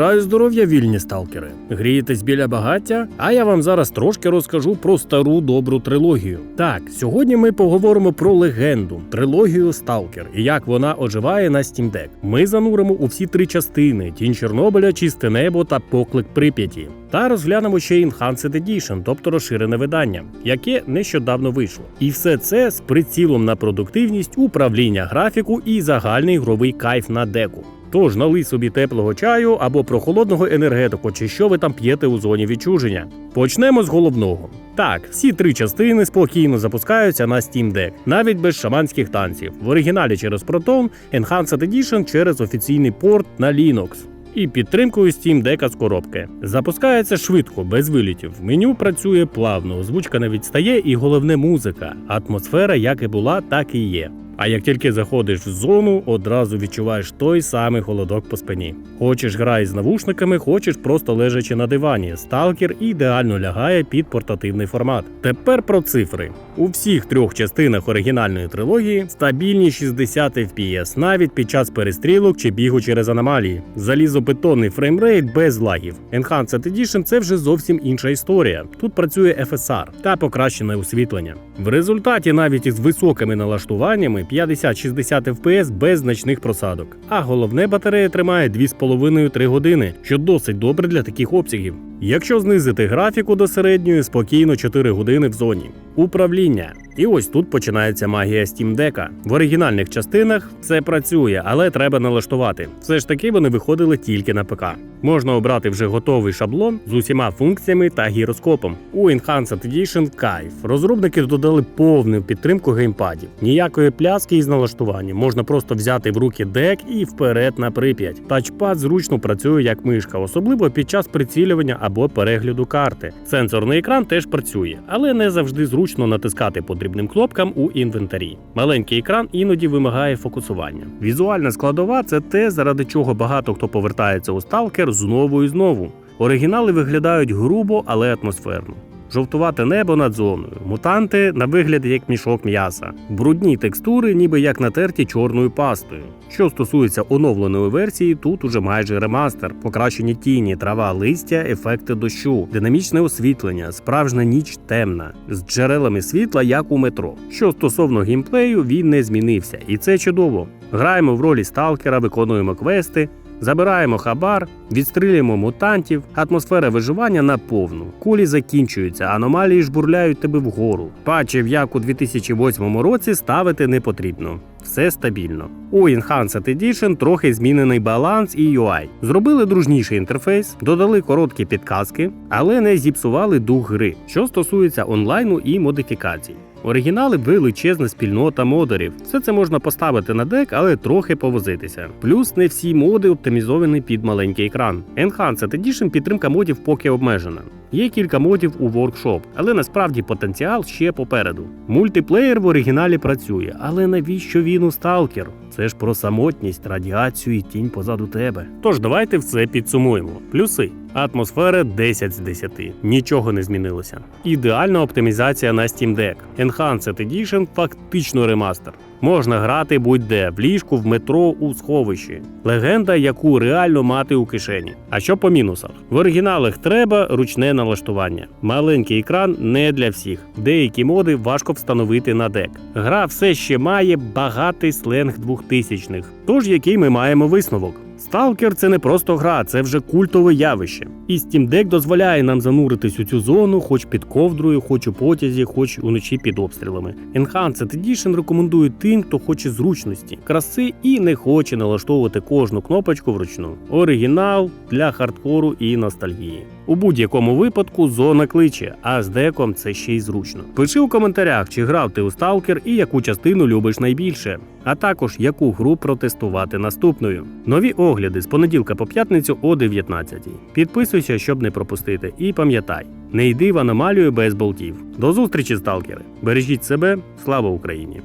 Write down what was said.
Бажаю здоров'я, вільні сталкери. Грієтесь біля багаття, а я вам зараз трошки розкажу про стару добру трилогію. Так, сьогодні ми поговоримо про легенду, трилогію Сталкер і як вона оживає на Steam Deck. Ми зануримо у всі три частини: Тінь Чорнобиля, Чисте небо та Поклик Прип'яті. Та розглянемо ще Enhanced Edition, тобто розширене видання, яке нещодавно вийшло. І все це з прицілом на продуктивність, управління графіку і загальний ігровий кайф на деку. Тож налий собі теплого чаю або прохолодного енергетику, чи що ви там п'єте у зоні відчуження. Почнемо з головного. Так, всі три частини спокійно запускаються на Steam Deck, навіть без шаманських танців. В оригіналі через Proton, Enhanced Edition через офіційний порт на Linux. І підтримкою Steam Deck з коробки. Запускається швидко, без вилітів. Меню працює плавно, озвучка не відстає, і головне музика. Атмосфера як і була, так і є. А як тільки заходиш в зону, одразу відчуваєш той самий холодок по спині. Хочеш грай з навушниками, хочеш просто лежачи на дивані. Сталкер ідеально лягає під портативний формат. Тепер про цифри. У всіх трьох частинах оригінальної трилогії стабільні 60 FPS, навіть під час перестрілок чи бігу через аномалії. Залізобетонний фреймрейт без лагів. Enhanced Edition – це вже зовсім інша історія. Тут працює FSR та покращене освітлення. В результаті навіть із високими налаштуваннями 50-60 FPS без значних просадок. А головне батарея тримає 2,5-3 години, що досить добре для таких обсягів. Якщо знизити графіку до середньої, спокійно 4 години в зоні. Управління. І ось тут починається магія Steam Deck. В оригінальних частинах це працює, але треба налаштувати. Все ж таки вони виходили тільки на ПК. Можна обрати вже готовий шаблон з усіма функціями та гіроскопом. У Enhanced Edition кайф. Розробники додали повну підтримку геймпадів. Ніякої пляски із налаштуванням. Можна просто взяти в руки дек і вперед на прип'ять. Тачпад зручно працює як мишка, особливо під час прицілювання або перегляду карти. Сенсорний екран теж працює, але не завжди зручно натискати потрібним кнопкам у інвентарі. Маленький екран іноді вимагає фокусування. Візуальна складова це те, заради чого багато хто повертається у сталкер знову і знову. Оригінали виглядають грубо, але атмосферно. Жовтувате небо над зоною, мутанти на вигляд як мішок м'яса, брудні текстури, ніби як натерті чорною пастою. Що стосується оновленої версії, тут уже майже ремастер, покращені тіні, трава, листя, ефекти дощу, динамічне освітлення, справжня ніч темна, з джерелами світла, як у метро. Що стосовно геймплею, він не змінився, і це чудово. Граємо в ролі сталкера, виконуємо квести. Забираємо хабар, відстрілюємо мутантів, атмосфера виживання на повну. Кулі закінчуються, аномалії жбурляють тебе вгору. Патчів, як у 2008 році, ставити не потрібно. Все стабільно. У Enhanced Edition трохи змінений баланс і UI. Зробили дружніший інтерфейс, додали короткі підказки, але не зіпсували дух гри, що стосується онлайну і модифікацій. Оригінали величезна спільнота модерів. Все це можна поставити на дек, але трохи повозитися. Плюс не всі моди оптимізовані під маленький екран. Enhanced Edition підтримка модів поки обмежена. Є кілька модів у Workshop, але насправді потенціал ще попереду. Мультиплеєр в оригіналі працює, але навіщо він у Сталкер? Це ж про самотність, радіацію і тінь позаду тебе. Тож давайте все підсумуємо. Плюси. Атмосфера 10 з 10. Нічого не змінилося. Ідеальна оптимізація на Steam Deck. Enhanced Edition фактично ремастер. Можна грати будь-де в ліжку, в метро, у сховищі. Легенда, яку реально мати у кишені. А що по мінусах? В оригіналах треба ручне налаштування. Маленький екран не для всіх. Деякі моди важко встановити на дек. Гра все ще має багатий сленг 2000-х. Тож який ми маємо висновок? Сталкер це не просто гра, це вже культове явище. І Steam Deck дозволяє нам зануритись у цю зону, хоч під ковдрою, хоч у потязі, хоч уночі під обстрілами. Enhanced Edition рекомендую тим, хто хоче зручності, краси і не хоче налаштовувати кожну кнопочку вручну. Оригінал для хардкору і ностальгії. У будь-якому випадку зона кличе, а з деком це ще й зручно. Пиши у коментарях, чи грав ти у Сталкер і яку частину любиш найбільше, а також яку гру протестувати наступною. Нові огляди з понеділка по п'ятницю о 19 Підписуйся, щоб не пропустити. І пам'ятай, не йди в аномалію без болтів. До зустрічі, сталкери! Бережіть себе, слава Україні!